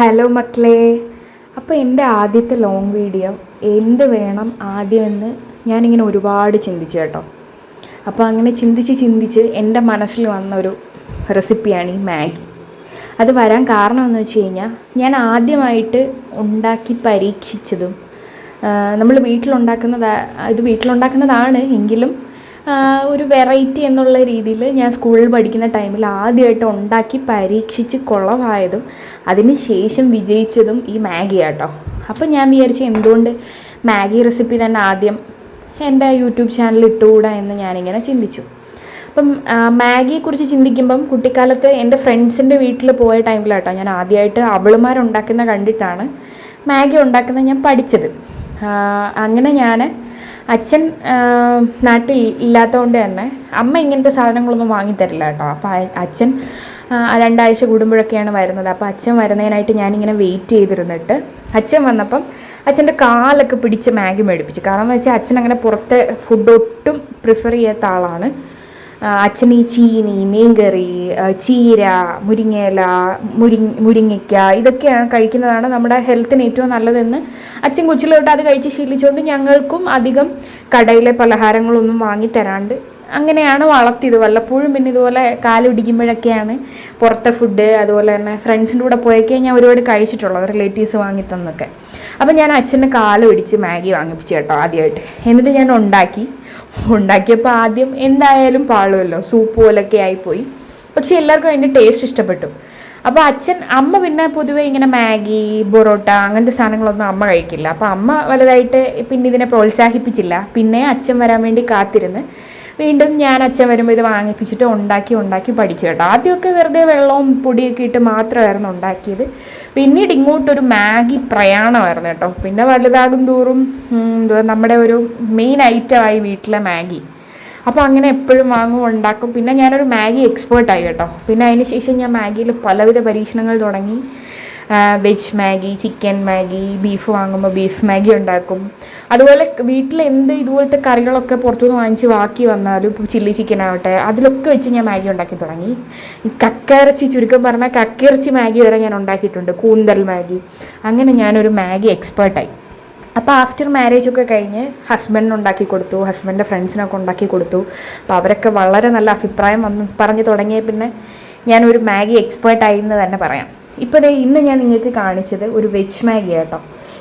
Hello മക്കളെ. അപ്പോൾ എന്റെ ആദ്യത്തെ ലോങ് വീഡിയോ എന്ത് വേണം ആദ്യമെന്ന് ഞാനിങ്ങനെ ഒരുപാട് ചിന്തിച്ചു കേട്ടോ. അപ്പോൾ അങ്ങനെ ചിന്തിച്ച് ചിന്തിച്ച് എന്റെ മനസ്സിൽ വന്ന ഒരു റെസിപ്പിയാണ് ഈ മാഗി. അത് വരാൻ കാരണം എന്ന് വെച്ച് കഴിഞ്ഞാൽ ഞാൻ ആദ്യമായിട്ട് ഉണ്ടാക്കി പരീക്ഷിച്ചതും നമ്മൾ വീട്ടിലുണ്ടാക്കുന്നതാ ഇത് വീട്ടിലുണ്ടാക്കുന്നതാണ് എങ്കിലും ഒരു വെറൈറ്റി എന്നുള്ള രീതിയിൽ ഞാൻ സ്കൂളിൽ പഠിക്കുന്ന ടൈമിൽ ആദ്യമായിട്ട് ഉണ്ടാക്കി പരീക്ഷിച്ച് കുളമായതും അതിന് ശേഷം വിജയിച്ചതും ഈ മാഗി ആട്ടോ. അപ്പം ഞാൻ വിചാരിച്ചു എന്തുകൊണ്ട് മാഗി റെസിപ്പി തന്നെ ആദ്യം എന്റെ യൂട്യൂബ് ചാനലിൽ ഇട്ടുകൂടാ എന്ന് ഞാനിങ്ങനെ ചിന്തിച്ചു. അപ്പം മാഗിയെക്കുറിച്ച് ചിന്തിക്കുമ്പം കുട്ടിക്കാലത്ത് എന്റെ ഫ്രണ്ട്സിന്റെ വീട്ടിൽ പോയ ടൈമിലാട്ടോ ഞാൻ ആദ്യമായിട്ട് അവളുമാരുണ്ടാക്കുന്ന കണ്ടിട്ടാണ് മാഗി ഉണ്ടാക്കുന്ന ഞാൻ പഠിച്ചത്. അങ്ങനെ ഞാൻ അച്ഛൻ നാട്ടിൽ ഇല്ലാത്തതുകൊണ്ട് തന്നെ അമ്മ ഇങ്ങനത്തെ സാധനങ്ങളൊന്നും വാങ്ങിത്തരില്ല കേട്ടോ. അപ്പോൾ അച്ഛൻ രണ്ടാഴ്ച കൂടുമ്പോഴൊക്കെയാണ് വരുന്നത്. അപ്പോൾ അച്ഛൻ വരുന്നതിനായിട്ട് ഞാനിങ്ങനെ വെയിറ്റ് ചെയ്തിരുന്നിട്ട് അച്ഛൻ വന്നപ്പം അച്ഛന്റെ കാലൊക്കെ പിടിച്ച് മാഗി മേടിപ്പിച്ചു. കാരണം എന്ന് വെച്ചാൽ അച്ഛൻ അങ്ങനെ പുറത്തെ ഫുഡ് ഒട്ടും പ്രിഫർ ചെയ്യാത്ത ആളാണ്. ആ, അച്ഛൻ ചീനി മീൻകറി ചീര മുരിങ്ങയില മുരി മുരിങ്ങയ്ക്ക ഇതൊക്കെയാണ് കഴിക്കുന്നതാണ് നമ്മുടെ ഹെൽത്തിന് ഏറ്റവും നല്ലതെന്ന് അച്ഛൻ കൊച്ചിലോട്ട് അത് കഴിച്ച് ശീലിച്ചുകൊണ്ട് ഞങ്ങൾക്കും അധികം കടയിലെ പലഹാരങ്ങളൊന്നും വാങ്ങി തരാണ്ട്. അങ്ങനെയാണ് വളർത്തിയത്. വല്ലപ്പോഴും പിന്നെ ഇതുപോലെ കാലുടിക്കുമ്പോഴൊക്കെയാണ് പുറത്തെ ഫുഡ് അതുപോലെ തന്നെ ഫ്രണ്ട്സിന്റെ കൂടെ പോയൊക്കെ ഞാൻ ഒരുപാട് കഴിച്ചിട്ടുള്ളത് റിലേറ്റീവ്സ് വാങ്ങി തന്നൊക്കെ. അപ്പം ഞാൻ അച്ഛന്റെ കാൽ പിടിച്ച് മാഗി വാങ്ങിപ്പിച്ചു കേട്ടോ ആദ്യമായിട്ട്. എന്നിട്ട് ഞാൻ ഉണ്ടാക്കി. ഉണ്ടാക്കിയപ്പോൾ ആദ്യം എന്തായാലും പാളുമല്ലോ സൂപ്പ് പോലൊക്കെ ആയിപ്പോയി. പക്ഷെ എല്ലാവർക്കും അതിന്റെ ടേസ്റ്റ് ഇഷ്ടപ്പെട്ടു. അപ്പോൾ അച്ഛൻ അമ്മ പിന്നെ പൊതുവേ ഇങ്ങനെ മാഗി ബൊറോട്ട അങ്ങനത്തെ സാധനങ്ങളൊന്നും അമ്മ കഴിക്കില്ല. അപ്പോൾ അമ്മ വലുതായിട്ട് പിന്നെ ഇതിനെ പ്രോത്സാഹിപ്പിച്ചില്ല. പിന്നെ അച്ഛൻ വരാൻ വേണ്ടി കാത്തിരുന്ന് വീണ്ടും ഞാൻ അച്ഛൻ വരുമ്പോൾ ഇത് വാങ്ങിപ്പിച്ചിട്ട് ഉണ്ടാക്കി ഉണ്ടാക്കി പഠിച്ചു കേട്ടോ. ആദ്യമൊക്കെ വെറുതെ വെള്ളവും പൊടിയൊക്കെ ഇട്ട് മാത്രമായിരുന്നു ഉണ്ടാക്കിയത്. പിന്നീട് ഇങ്ങോട്ടൊരു മാഗി പ്രയാണമായിരുന്നു കേട്ടോ. പിന്നെ വലുതാകും തോറും എന്തുവാ നമ്മുടെ ഒരു മെയിൻ ഐറ്റമായി വീട്ടിലെ മാഗി. അപ്പോൾ അങ്ങനെ എപ്പോഴും വാങ്ങും ഉണ്ടാക്കും. പിന്നെ ഞാനൊരു മാഗി എക്സ്പേർട്ടായി കേട്ടോ. പിന്നെ അതിന് ശേഷം ഞാൻ മാഗിയിൽ പലവിധ പരീക്ഷണങ്ങൾ തുടങ്ങി. Veg Maggi chicken Maggi beef വാങ്ങുമ്പോൾ ബീഫ് മാഗി ഉണ്ടാക്കും. അതുപോലെ വീട്ടിൽ എന്ത് ഇതുപോലത്തെ കറികളൊക്കെ പുറത്തുനിന്ന് വാങ്ങിച്ച് ബാക്കി വന്നാലും ഇപ്പോൾ ചില്ലി ചിക്കൻ ആവട്ടെ അതിലൊക്കെ വെച്ച് ഞാൻ മാഗി ഉണ്ടാക്കി തുടങ്ങി. കക്കയിറച്ചി ചുരുക്കം പറഞ്ഞാൽ കക്കയിറച്ചി മാഗി വരെ ഞാൻ ഉണ്ടാക്കിയിട്ടുണ്ട് കൂന്തൽ മാഗി. അങ്ങനെ ഞാനൊരു മാഗി എക്സ്പേർട്ടായി അപ്പോൾ ആഫ്റ്റർ മാരേജ് ഒക്കെ കഴിഞ്ഞ് ഹസ്ബൻഡിന് ഉണ്ടാക്കി കൊടുത്തു ഹസ്ബൻഡിന്റെ ഫ്രണ്ട്സിനൊക്കെ ഉണ്ടാക്കി കൊടുത്തു. അപ്പോൾ അവരൊക്കെ വളരെ നല്ല അഭിപ്രായം വന്ന് പറഞ്ഞു തുടങ്ങിയ പിന്നെ ഞാനൊരു മാഗി എക്സ്പേർട്ടായി എന്ന് തന്നെ പറയാം. ഇപ്പോൾ ഇന്ന് ഞാൻ നിങ്ങൾക്ക് കാണിച്ചത് ഒരു വെജ് മാഗി കേട്ടോ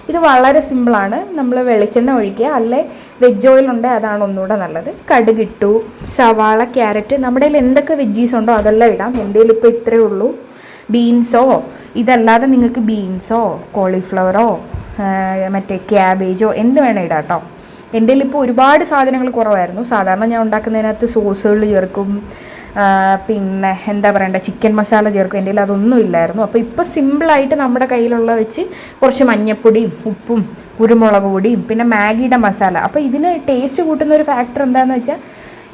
ഇത് വളരെ സിമ്പിളാണ് നമ്മൾ വെളിച്ചെണ്ണ ഒഴിക്കുക. അല്ലെ? വെജ് ഓയിൽ ഉണ്ട്. അതാണ് ഒന്നുകൂടെ നല്ലത്. കടുകിട്ടു സവാള ക്യാരറ്റ്. നമ്മുടെ കയ്യിൽ എന്തൊക്കെ വെജീസ് ഉണ്ടോ അതെല്ലാം ഇടാം. എന്റെ ഇപ്പോൾ ഇത്രയേ ഉള്ളൂ. ബീൻസോ? ഇതല്ലാതെ നിങ്ങൾക്ക് ബീൻസോ കോളിഫ്ലവറോ മറ്റേ ക്യാബേജോ എന്ത് വേണം ഇടാം കേട്ടോ എന്റെ ഇപ്പോൾ ഒരുപാട് സാധനങ്ങൾ കുറവായിരുന്നു. സാധാരണ ഞാൻ ഉണ്ടാക്കുന്നതിനകത്ത് സോസുകൾ ചേർക്കും. പിന്നെ എന്താ പറയണ്ട ചിക്കൻ മസാല ചേർക്കും. എന്റെ കയ്യിൽ അതൊന്നും ഇല്ലായിരുന്നു. അപ്പോൾ ഇപ്പോൾ സിമ്പിളായിട്ട് നമ്മുടെ കയ്യിലുള്ള വെച്ച് കുറച്ച് മഞ്ഞപ്പൊടിയും ഉപ്പും കുരുമുളക് പൊടിയും പിന്നെ മാഗിയുടെ മസാല അപ്പോൾ ഇതിന് ടേസ്റ്റ് കൂട്ടുന്ന ഒരു ഫാക്ടർ എന്താണെന്ന് വെച്ചാൽ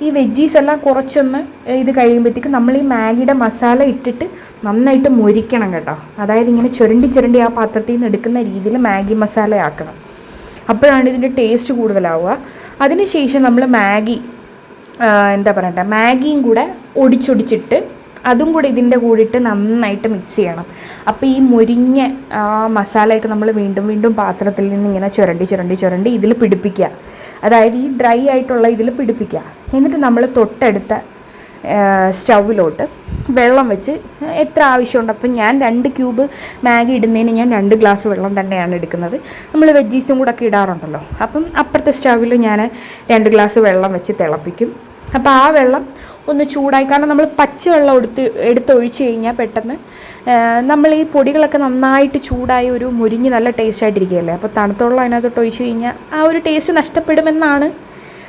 ഈ വെജീസ് എല്ലാം കുറച്ചൊന്ന് ഇത് കഴിയുമ്പോഴത്തേക്ക് നമ്മൾ ഈ മാഗിയുടെ മസാല ഇട്ടിട്ട് നന്നായിട്ട് മൊരിക്കണം കേട്ടോ. അതായത് ഇങ്ങനെ ചുരണ്ടി ചുരണ്ടി ആ പാത്രത്തിൽ നിന്ന് എടുക്കുന്ന രീതിയിൽ മാഗി മസാല ആക്കണം. അപ്പോഴാണ് ഇതിന്റെ ടേസ്റ്റ് കൂടുതലാവുക. അതിനുശേഷം നമ്മൾ മാഗി എന്താ പറയണ്ടേ മാഗിയും കൂടെ ഒടിച്ചൊടിച്ചിട്ട് അതും കൂടെ ഇതിന്റെ കൂടിയിട്ട് നന്നായിട്ട് മിക്സ് ചെയ്യണം. അപ്പോൾ ഈ മുരിഞ്ഞ ആ മസാലയൊക്കെ നമ്മൾ വീണ്ടും വീണ്ടും പാത്രത്തിൽ നിന്ന് ഇങ്ങനെ ചുരണ്ടി ചുരണ്ടി ചുരണ്ടി ഇതിൽ പിടിപ്പിക്കുക. അതായത് ഈ ഡ്രൈ ആയിട്ടുള്ള ഇതിൽ പിടിപ്പിക്കുക. എന്നിട്ട് നമ്മൾ തൊട്ടടുത്ത സ്റ്റൗവിലോട്ട് വെള്ളം വെച്ച് എത്ര ആവശ്യമുണ്ട്? അപ്പം ഞാൻ രണ്ട് ക്യൂബ് മാഗി ഇടുന്നതിന് ഞാൻ രണ്ട് ഗ്ലാസ് വെള്ളം തന്നെയാണ് എടുക്കുന്നത്. നമ്മൾ വെജീസും കൂടെ ഒക്കെ ഇടാറുണ്ടല്ലോ. അപ്പം അപ്പുറത്തെ സ്റ്റൗവിൽ ഞാൻ രണ്ട് ഗ്ലാസ് വെള്ളം വെച്ച് തിളപ്പിക്കും. അപ്പോൾ ആ വെള്ളം ഒന്ന് ചൂടായി കാരണം നമ്മൾ പച്ചവെള്ളം എടുത്ത് എടുത്തൊഴിച്ച് കഴിഞ്ഞാൽ പെട്ടെന്ന് നമ്മൾ ഈ പൊടികളൊക്കെ നന്നായിട്ട് ചൂടായി ഒരു മുരിഞ്ഞ് നല്ല ടേസ്റ്റ് ആയിട്ടിരിക്കുകയല്ലേ? അപ്പോൾ തണുത്തുള്ള അതിനകത്തോട്ട് ഒഴിച്ച് കഴിഞ്ഞാൽ ആ ഒരു ടേസ്റ്റ് നഷ്ടപ്പെടുമെന്നാണ്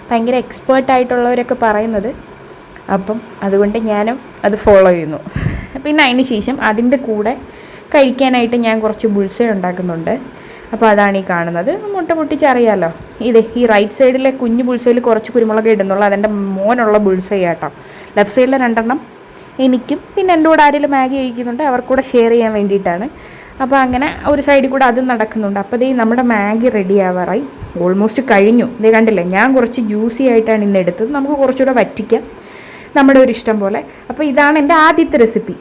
ഭയങ്കര എക്സ്പേർട്ടായിട്ടുള്ളവരൊക്കെ പറയുന്നത്. അപ്പം അതുകൊണ്ട് ഞാനും അത് ഫോളോ ചെയ്യുന്നു. പിന്നെ അതിന് ശേഷം അതിന്റെ കൂടെ കഴിക്കാനായിട്ട് ഞാൻ കുറച്ച് ബുൾസ ഉണ്ടാക്കുന്നുണ്ട്. അപ്പോൾ അതാണ് ഈ കാണുന്നത്. മുട്ട പൊട്ടിച്ചറിയാലോ? ഇത് ഈ റൈറ്റ് സൈഡിലെ കുഞ്ഞു ബുൾസയിൽ കുറച്ച് കുരുമുളക് ഇടുന്നുള്ളൂ. അതെന്റെ മോനുള്ള ബുൾസ കേട്ടോ ലെഫ്റ്റ് സൈഡിലെ രണ്ടെണ്ണം എനിക്കും പിന്നെ എന്റെ കൂടെ ആരെങ്കിലും മാഗി കഴിക്കുന്നുണ്ട് അവർക്കൂടെ ഷെയർ ചെയ്യാൻ വേണ്ടിയിട്ടാണ്. അപ്പോൾ അങ്ങനെ ഒരു സൈഡിൽ കൂടെ അതും നടക്കുന്നുണ്ട്. അപ്പോൾ ദേ നമ്മുടെ മാഗി റെഡി ആവാറായി. ഓൾമോസ്റ്റ് കഴിഞ്ഞു. ഇതേ കണ്ടില്ലേ? ഞാൻ കുറച്ച് ജ്യൂസി ആയിട്ടാണ് ഇന്ന് എടുത്തത്. നമുക്ക് കുറച്ചുകൂടെ വറ്റിക്കാം. നമ്മുടെ ഒരു ഇഷ്ടം പോലെ. അപ്പോൾ ഇതാണ് എന്റെ ആദ്യത്തെ റെസിപ്പി